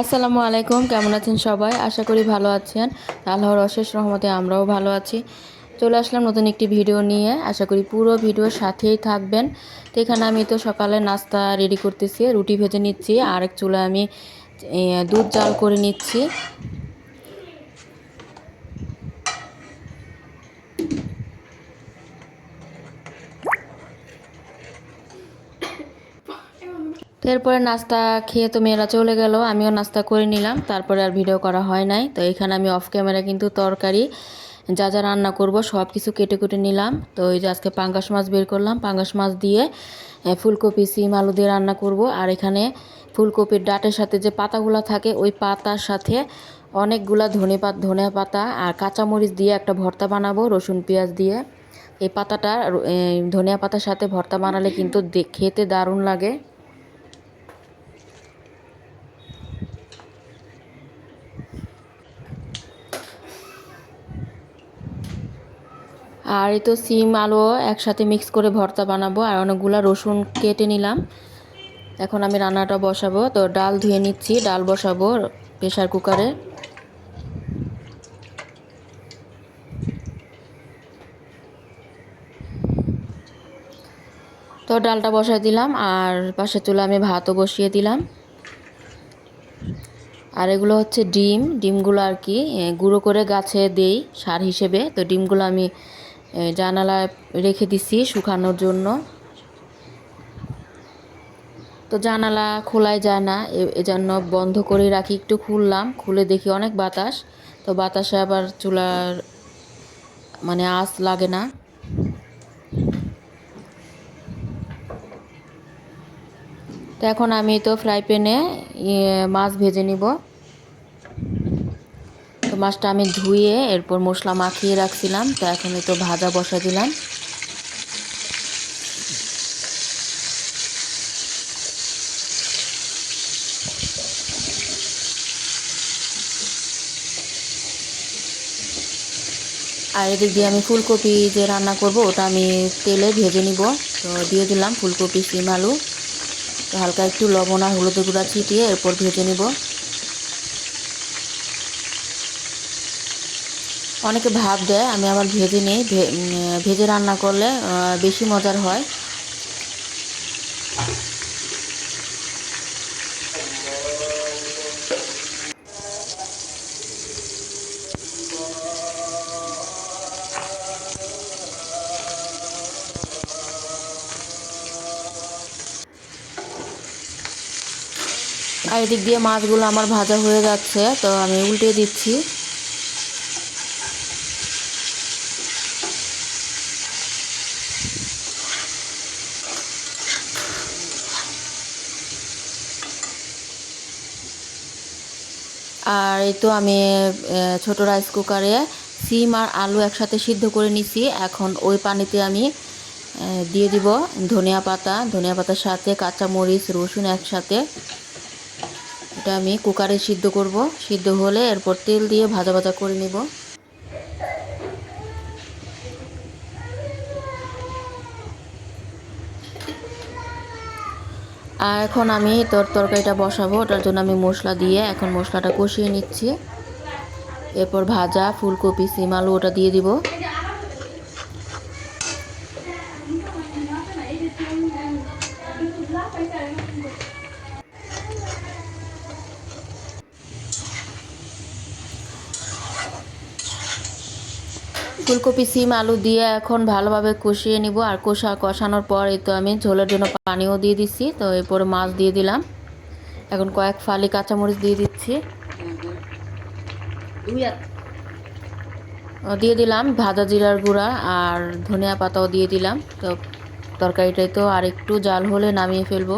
আসসালামু আলাইকুম, কেমন আছেন সবাই? আশা করি ভালো আছেন। আল্লাহর অশেষ রহমতে আমরাও ভালো আছি। চলে আসলাম নতুন একটি ভিডিও নিয়ে। আশা করি পুরো ভিডিওর সাথেই থাকবেন। তো এখানে আমি তো সকালে নাস্তা রেডি করতেছি, রুটি ভেজে নিচ্ছি আরেক চুলা আমি দুধ জাল করে নিচ্ছি। তো এরপরে নাস্তা খেয়ে তো মেয়েরা চলে গেল, আমিও নাস্তা করে নিলাম, তারপরে আর ভিডিও করা হয় নাই। তো এখানে আমি অফ ক্যামেরা কিন্তু তরকারি, যা যা রান্না করব সব কিছু কেটে কুটে নিলাম। তো এই যে আজকে পাঙ্গাস মাছ বের করলাম, পাঙ্গাস মাছ দিয়ে ফুলকপি, সিম, আলু দিয়ে রান্না করব। আর এখানে ফুলকপির ডাটের সাথে যে পাতাগুলো থাকে, ওই পাতার সাথে অনেকগুলা ধনে পাত ধনে পাতা আর কাঁচামরিচ দিয়ে একটা ভর্তা বানাবো, রসুন, পেঁয়াজ দিয়ে। এই পাতাটা ধনিয়া পাতার সাথে ভর্তা বানালে কিন্তু খেতে দারুণ লাগে। আর এই তো সিম, আলু একসাথে মিক্স করে ভর্তা বানাবো। আর অনেকগুলো রসুন কেটে নিলাম। এখন আমি রান্নাটা বসাবো। তো ডাল ধুয়ে নিচ্ছি। ডাল বসাবো প্রেশার কুকারে। তো ডালটা বসাই দিলাম। আর পাশে চুলে আমি ভাতও বসিয়ে দিলাম। আর এগুলো হচ্ছে ডিম। ডিমগুলো আর কি গুঁড়ো করে গাছে দেই সার হিসেবে। তো ডিমগুলো আমি জানালায় রেখে দিছি শুকানোর জন্য। তো জানালা খোলাই যায় না এজন্য বন্ধ করে রাখি, একটু খুললাম, খুলে দেখি অনেক বাতাস। তো বাতাসে আবার চুলার মানে আঁচ লাগে না। তো এখন আমি তো ফ্রাই প্যানে মাছ ভেজে নিব। তো মাছটা আমি ধুয়ে এরপর মশলা মাখিয়ে রাখছিলাম, তো এখন তো ভাজা বসা দিলাম। আর এদিক দিয়ে আমি ফুলকপি যে রান্না করব, ওটা আমি তেলে ভেজে নিব। তো দিয়ে দিলাম ফুলকপি, সিম, আলু। হালকা একটু লবণ আর হলুদের গুঁড়া ছিটিয়ে এরপর ভেজে নিব। অনেকে ভাব দেয়, আমি আবার ভেজে নিই। ভেজে রান্না করলে বেশি মজার হয়। আর এদিক দিয়ে মাছগুলো আমার ভাজা হয়ে যাচ্ছে, তো আমি উল্টে দিচ্ছি আর এই তো আমি ছোট রাইস কুকারে সিম আর আলু একসাথে সিদ্ধ করে নিছি। এখন ওই পানিতে আমি দিয়ে দিব ধনিয়া পাতা। ধনিয়া পাতার সাথে কাঁচা মরিচ রসুন একসাথে। এটা আমি কুকারে সিদ্ধ করব। সিদ্ধ হলে এরপর তেল দিয়ে ভাজা ভাজা করে নিব। আর এখন আমি তোর তরকারিটা বসাবো, ওটার জন্য আমি মশলা দিয়ে এখন মশলাটা কষিয়ে নিচ্ছি। এরপর ভাজা, ফুলকপি, সিম, আলু, ওটা দিয়ে দিব। ফুলকপি, সিম, আলু দিয়ে এখন ভালোভাবে কষিয়ে নিব। আর কষা, কষানোর পর এই তো আমি ঝোলের জন্য পানিও দিয়ে দিচ্ছি। তো এরপরে মাছ দিয়ে দিলাম। এখন কয়েক ফালি কাঁচামরিচ দিয়ে দিচ্ছি। দিয়ে দিলাম ভাজা জিরার গুঁড়া আর ধনিয়া পাতাও দিয়ে দিলাম। তো তরকারিটাই তো আর একটু জাল হলে নামিয়ে ফেলব।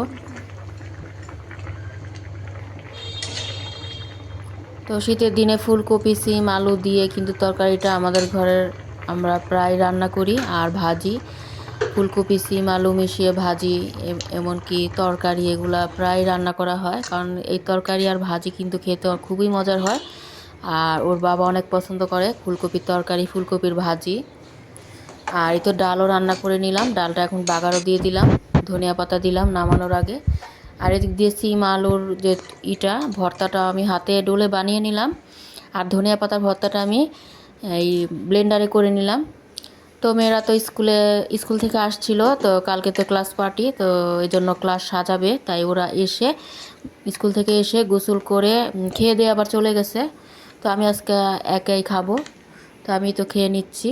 তো শীতের দিনে ফুলকপি, সিম, আলু দিয়ে কিন্তু তরকারিটা আমাদের ঘরের আমরা প্রায় রান্না করি আর ভাজি। ফুলকপি, সিম, আলু মিশিয়ে ভাজি এমনকি তরকারি এগুলা প্রায় রান্না করা হয়। কারণ এই তরকারি আর ভাজি কিন্তু খেতে খুবই মজার হয়। আর ওর বাবা অনেক পছন্দ করে ফুলকপির তরকারি, ফুলকপির ভাজি। আর এই তো ডালও রান্না করে নিলাম। ডালটা এখন বাগারও দিয়ে দিলাম। ধনিয়া পাতা দিলাম নামানোর আগে। আর এদিক দিয়ে সিম, আলুর যে ইটা, ভর্তাটা আমি হাতে ডোলে বানিয়ে নিলাম। আর ধনিয়া পাতার ভর্তাটা আমি, এই ব্লেন্ডারে করে নিলাম। তো মেয়েরা তো স্কুলে, স্কুল থেকে আসছিল, তো কালকে তো ক্লাস পার্টি তো এই জন্য ক্লাস সাজাবে। তাই ওরা এসে, স্কুল থেকে এসে গোসল করে খেয়ে দিয়ে আবার চলে গেছে। তো আমি আজকে একাই খাব। তো আমি তো খেয়ে নিচ্ছি।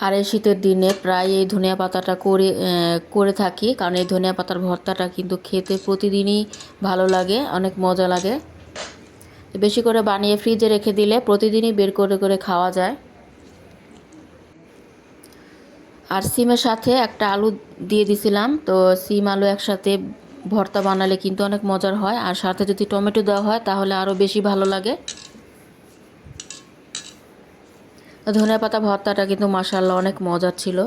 আর এই শীতের দিনে প্রায় এই ধনিয়া পাতাটা করে করে থাকি। কারণ এই ধনিয়া পাতার ভর্তাটা কিন্তু খেতে প্রতিদিনই ভালো লাগে, অনেক মজা লাগে। বেশি করে বানিয়ে ফ্রিজে রেখে দিলে প্রতিদিনই বের করে করে খাওয়া যায়। আর সিমের সাথে একটা আলু দিয়ে দিছিলাম। তো সিম, আলু একসাথে ভর্তা বানালে কিন্তু অনেক মজার হয়। আর সাথে যদি টমেটো দেওয়া হয় তাহলে আরও বেশি ভালো লাগে। ধনিয়া পাতা ভর্তাটা কিন্তু মাসাল্লাহ অনেক মজার ছিল।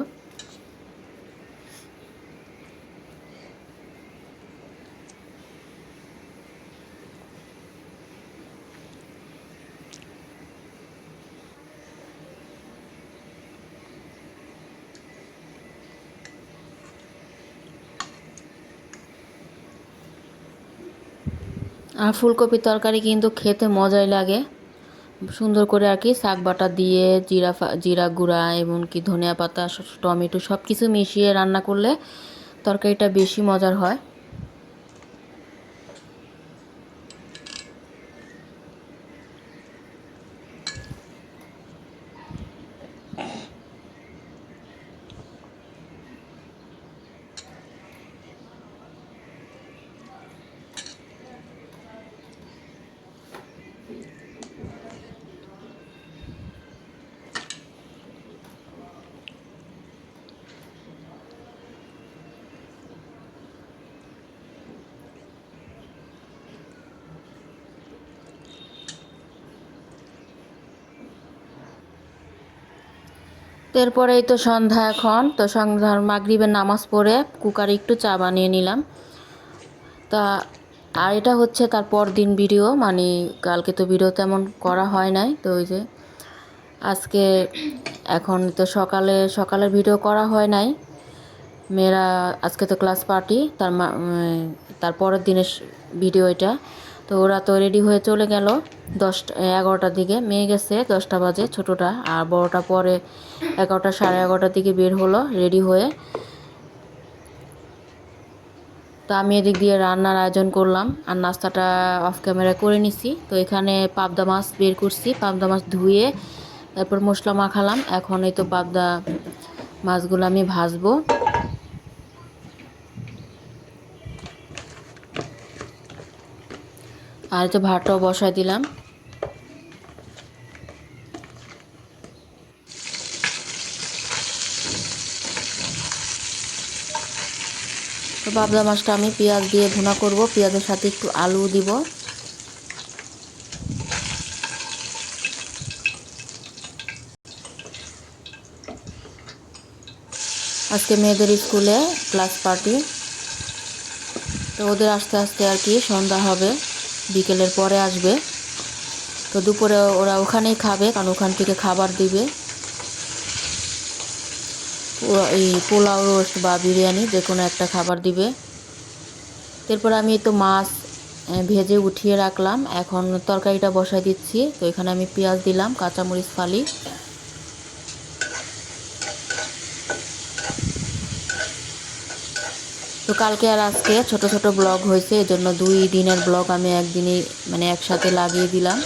আর ফুলকপির তরকারি কিন্তু খেতে মজাই লাগে। সুন্দর করে আর কি শাক বাটা দিয়ে, জিরা জিরা গুঁড়া, এমনকি ধনিয়া পাতা, টমেটো সব কিছু মিশিয়ে রান্না করলে তরকারিটা বেশি মজার হয়। তো এরপরেই তো সন্ধ্যা এখন, তো সন্ধ্যার মাগরিবের নামাজ পড়ে কুকারে একটু চা বানিয়ে নিলাম। তা, আর এটা হচ্ছে তার দিন ভিডিও মানে কালকে তো ভিডিও তেমন করা হয় নাই, তো ওই যে আজকে এখন তো সকালে, সকালের ভিডিও করা হয় নাই। মেয়েরা আজকে তো ক্লাস পার্টি তার তার পরের দিনের ভিডিও এটা। তো ওরা তো রেডি হয়ে চলে গেল। দশটা, এগারোটার দিকে। মেয়ে গেছে, দশটা বাজে, ছোটোটা। আর বড়টা পরে এগারোটা, সাড়ে এগারোটার দিকে বের হলো রেডি হয়ে। তো আমি এদিক দিয়ে রান্নার আয়োজন করলাম। আর নাস্তাটা অফ ক্যামেরা করে নিছি। তো এখানে পাবদা মাছ বের করছি। পাবদা মাছ ধুয়ে তারপর মশলা মাখালাম। এখন এই তো পাবদা মাছগুলো আমি ভাজবো। আর তো ভাতটাও বসায় দিলাম। তো পাবদা মাছটা আমি পেঁয়াজ দিয়ে ভুনা করব। পেঁয়াজের সাথে একটু আলু দিব। আজকে মেয়েদের স্কুলে ক্লাস পার্টি। তো ওদের আস্তে আস্তে আর কি সন্ধ্যা হবে। বিকেলের পরে আসবে। তো দুপুরে ওরা ওখানেই খাবে কারণ ওখান থেকে খাবার দিবে। এই পোলাও রোস্ট বা বিরিয়ানি, যে কোনো একটা খাবার দিবে। এরপর আমি তো মাছ ভেজে উঠিয়ে রাখলাম। এখন তরকারিটা বসাই দিচ্ছি। তো এখানে আমি পেঁয়াজ দিলাম, কাঁচামরিচ ফালি। তো কালকে আর আজকে ছোট ছোট ব্লগ হয়েছে, এজন্য দুই দিনের ব্লগ আমি একদিনই মানে একসাথে লাগিয়ে দিলাম।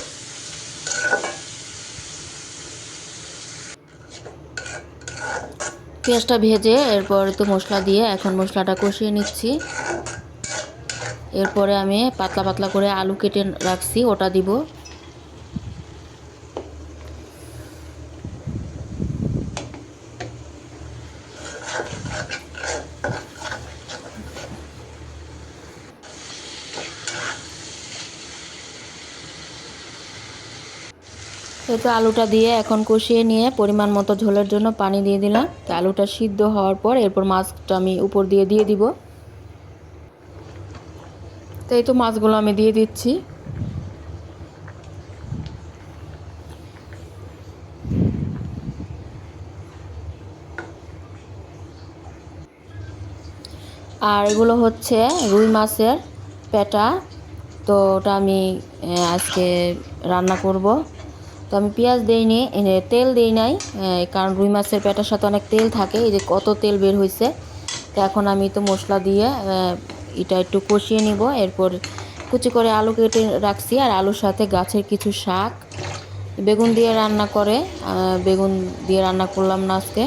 পেঁয়াজটা ভেজে এরপর তো মশলা দিয়ে এখন মশলাটা কষিয়ে নিচ্ছি। এরপরে আমি পাতলা পাতলা করে আলু কেটে রাখছি, ওটা দিব। এই তো আলুটা দিয়ে এখন কষিয়ে নিয়ে পরিমাণ মতো ঝোলের জন্য পানি দিয়ে দিলাম। তো আলুটা সিদ্ধ হওয়ার পর এরপর মাছটা আমি উপর দিয়ে দিয়ে দিব। তো এই তো মাছগুলো আমি দিয়ে দিচ্ছি। আর এগুলো হচ্ছে রুই মাছের পেটা। তো ওটা আমি আজকে রান্না করব। তো আমি পেঁয়াজ দিইনি তেল দিই নাই কারণ রুই মাছের পেটার সাথে অনেক তেল থাকে, এই যে কত তেল বের হয়েছে তো এখন আমি তো মশলা দিয়ে এটা একটু কষিয়ে নিব, এরপর কুচি করে আলু কেটে রাখছি, আর আলুর সাথে গাছের কিছু শাক, বেগুন দিয়ে রান্না করে বেগুন দিয়ে রান্না করলাম না আজকে।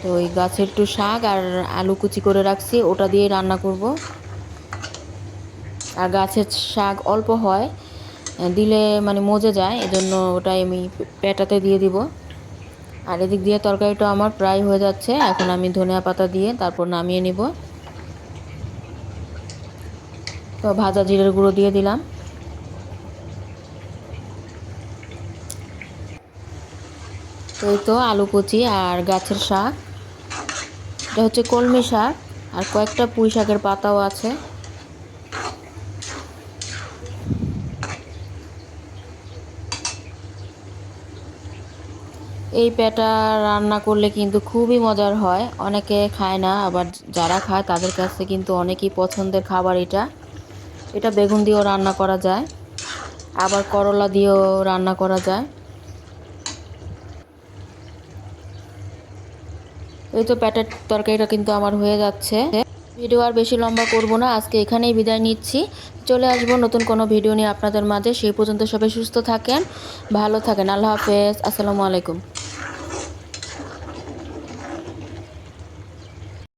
তো ওই গাছের একটু শাক আর আলু কুচি করে রাখছি, ওটা দিয়ে রান্না করব। আর গাছের শাক অল্প হয় দিলে মানে মজে যায়, এজন্য ওটাই আমি পেটাতে দিয়ে দিব। আর এদিক দিয়ে তরকারিটা আমার প্রায় হয়ে যাচ্ছে, এখন আমি ধনিয়া পাতা দিয়ে তারপর নামিয়ে নিব। তো ভাজা জিরের গুঁড়ো দিয়ে দিলাম। এই তো আলু কুচি আর গাছের শাক। এটা হচ্ছে কলমি শাক আর কয়েকটা পুঁই শাকের পাতাও আছে। এই পেটা রান্না করলে কিন্তু খুবই মজার হয়। অনেকে খায় না, আবার যারা খায় তাদের কাছে কিন্তু অনেকই পছন্দের খাবার এটা। এটা বেগুন দিয়েও রান্না করা যায়, আবার করলা দিয়েও রান্না করা যায়। এই তো প্যাটের তরকারিটা কিন্তু আমার হয়ে যাচ্ছে। ভিডিও আর বেশি লম্বা করব না, আজকে এখানেই বিদায় নিচ্ছি। চলে আসব নতুন কোনো ভিডিও নিয়ে আপনাদের মাঝে, সেই পর্যন্ত সবাই সুস্থ থাকেন, ভালো থাকেন। আল্লাহ হাফেজ, আসসালামু আলাইকুম।